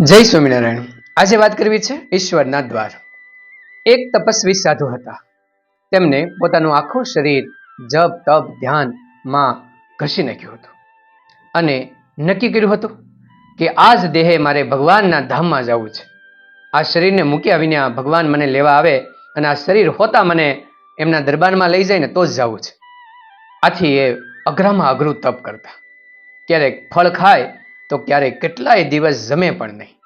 જય સ્વામિનારાયણ. આજે વાત કરવી છે ઈશ્વરના દ્વાર. એક તપસ્વી સાધુ હતા. તેમને પોતાનું આખું શરીર, જપ, તપ ધ્યાનમાં ઘસી નાખ્યું હતું. અને નક્કી કર્યું હતું કે આ જ દેહે મારે ભગવાનના ધામમાં જવું છે. આ શરીરને મૂક્યા વિના ભગવાન મને લેવા આવે અને આ શરીર હોતા મને એમના દરબારમાં લઈ જાય ને તો જ જવું છે. આથી એ અઘરામાં અઘરું તપ કરતા. ક્યારેક ફળ ખાય તો ક્યારેક કેટલાય દિવસ જમે પણ નહીં.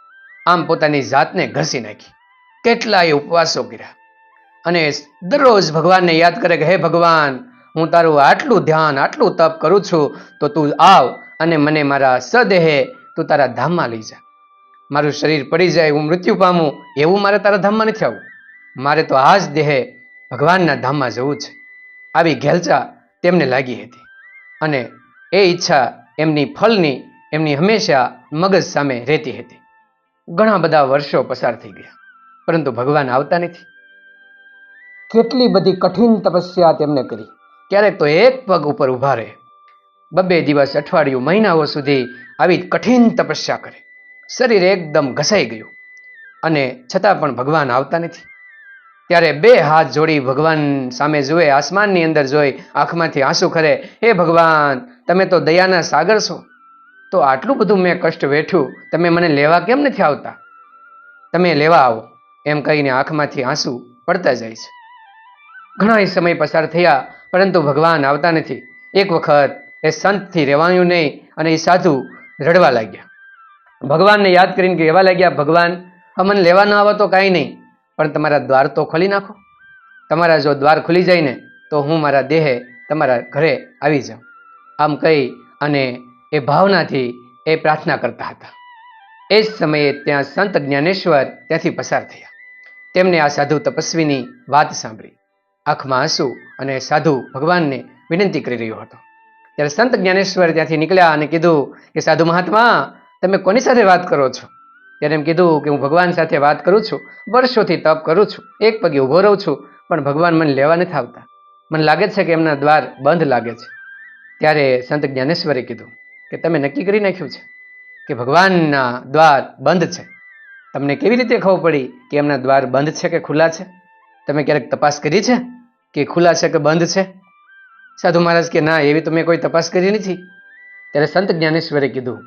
આમ પોતાની જાતને ઘસી નાખી. કેટલાય ઉપવાસો કર્યા. અને દરરોજ ભગવાનને યાદ કરે કે, હે ભગવાન, હું તારું આટલું ધ્યાન, આટલું તપ કરું છું, તો તું આવ અને મને મારા સદેહે તું તારા ધામમાં લઈ જા. મારું શરીર પડી જાય, હું મૃત્યુ પામું, એવું મારે તારા ધામમાં નથી આવવું. મારે તો આ જ દેહે ભગવાનના ધામમાં જવું છે. આવી ઘેલચા તેમને લાગી હતી. અને એ ઈચ્છા એમની ફલની એમની હંમેશા મગજ સામે રહેતી હતી. ઘણા બધા વર્ષો પસાર થઈ ગયા, પરંતુ ભગવાન આવતા નથી. કેટલી બધી કઠિન તપસ્યા તેમને કરી. ક્યારેક તો એક પગ ઉપર ઊભા રહે. બબે દિવસ અઠવાડિયું મહિનાઓ સુધી આવી કઠિન તપસ્યા કરે. શરીર એકદમ ઘસાઈ ગયું અને છતાં પણ ભગવાન આવતા નથી. ત્યારે બે હાથ જોડી ભગવાન સામે જુએ, આસમાનની અંદર જોઈ આંખમાંથી આંસુ ખરે, હે ભગવાન, તમે તો દયાના સાગર છો. તો આટલું બધું મેં કષ્ટ વેઠ્યું, તમે મને લેવા કેમ નથી આવતા? તમે લેવા આવો, એમ કહીને આંખમાંથી આંસુ પડતા જાય છે. ઘણા સમય પસાર થયા, પરંતુ ભગવાન આવતા નથી. એક વખત એ સંતથી રહેવાયું નહીં અને એ સાધુ રડવા લાગ્યા. ભગવાનને યાદ કરીને કહેવા લાગ્યા, ભગવાન અમને લેવા ન આવો તો કાંઈ નહીં, પણ તમારા દ્વાર તો ખોલી નાખો. તમારા જો દ્વાર ખુલી જાય ને, તો હું મારા દેહે તમારા ઘરે આવી જાઉં. આમ કહી અને એ ભાવનાથી એ પ્રાર્થના કરતા હતા. એ જ સમયે ત્યાં સંત જ્ઞાનેશ્વર ત્યાંથી પસાર થયા. તેમને આ સાધુ તપસ્વીની વાત સાંભળી. આંખમાં આંસુ અને સાધુ ભગવાનને વિનંતી કરી રહ્યો હતો. ત્યારે સંત જ્ઞાનેશ્વર ત્યાંથી નીકળ્યા અને કીધું કે, સાધુ મહાત્મા, તમે કોની સાથે વાત કરો છો? ત્યારે એમ કીધું કે, હું ભગવાન સાથે વાત કરું છું. વર્ષોથી તપ કરું છું. એક પગે ઊભો રહું છું, પણ ભગવાન મને લેવા નથી આવતા. મને લાગે છે કે એમના દ્વાર બંધ લાગે છે. ત્યારે સંત જ્ઞાનેશ્વરે કીધું કે તમે નક્કી કરી નાખ્યું છે કે ભગવાનના દ્વાર બંધ છે. તમને કેવી રીતે ખબર પડી કે એમના દ્વાર બંધ છે કે ખુલ્લા છે? તમે ક્યારેક તપાસ કરી છે કે ખુલ્લા છે કે બંધ છે? સાધુ મહારાજ કે ના, એવી તો મેં કોઈ તપાસ કરી નથી. ત્યારે સંત જ્ઞાનેશ્વરે કીધું,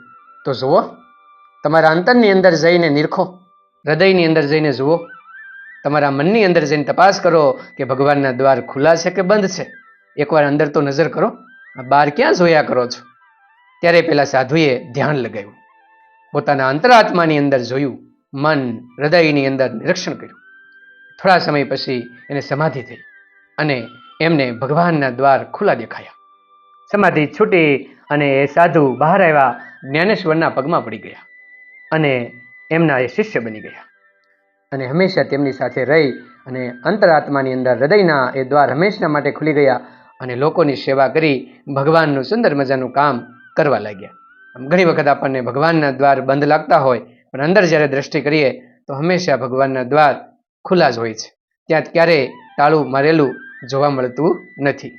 તો જુઓ, તમારા અંતરની અંદર જઈને નિરખો, હૃદયની અંદર જઈને જુઓ. તમારા મનની અંદર જઈને તપાસ કરો કે ભગવાનના દ્વાર ખુલ્લા છે કે બંધ છે. એકવાર અંદર તો નજર કરો. આ બહાર ક્યાં જોયા કરો છો? ત્યારે પેલા સાધુએ ધ્યાન લગાવ્યું. પોતાના અંતરાત્માની અંદર જોયું, મન હૃદયની અંદર નિરીક્ષણ કર્યું. થોડા સમય પછી એને સમાધિ થઈ અને એમને ભગવાનના દ્વાર ખુલ્લા દેખાયા. સમાધિ છૂટી અને એ સાધુ બહાર આવ્યા, જ્ઞાનેશ્વરના પગમાં પડી ગયા અને એમના એ શિષ્ય બની ગયા. અને હંમેશા તેમની સાથે રહી અને અંતરાત્માની અંદર હૃદયના એ દ્વાર હંમેશા માટે ખુલી ગયા અને લોકોની સેવા કરી ભગવાનનું સુંદર મજાનું કામ કરવા લાગ્યા. ઘણી વખત આપણને ભગવાનના દ્વાર બંધ લાગતા હોય, પણ અંદર જ્યારે દ્રષ્ટિ કરીએ, તો હંમેશા ભગવાનના દ્વાર ખુલ્લા જ હોય છે. ત્યાં ક્યારેય તાળું મારેલું જોવા મળતું નથી.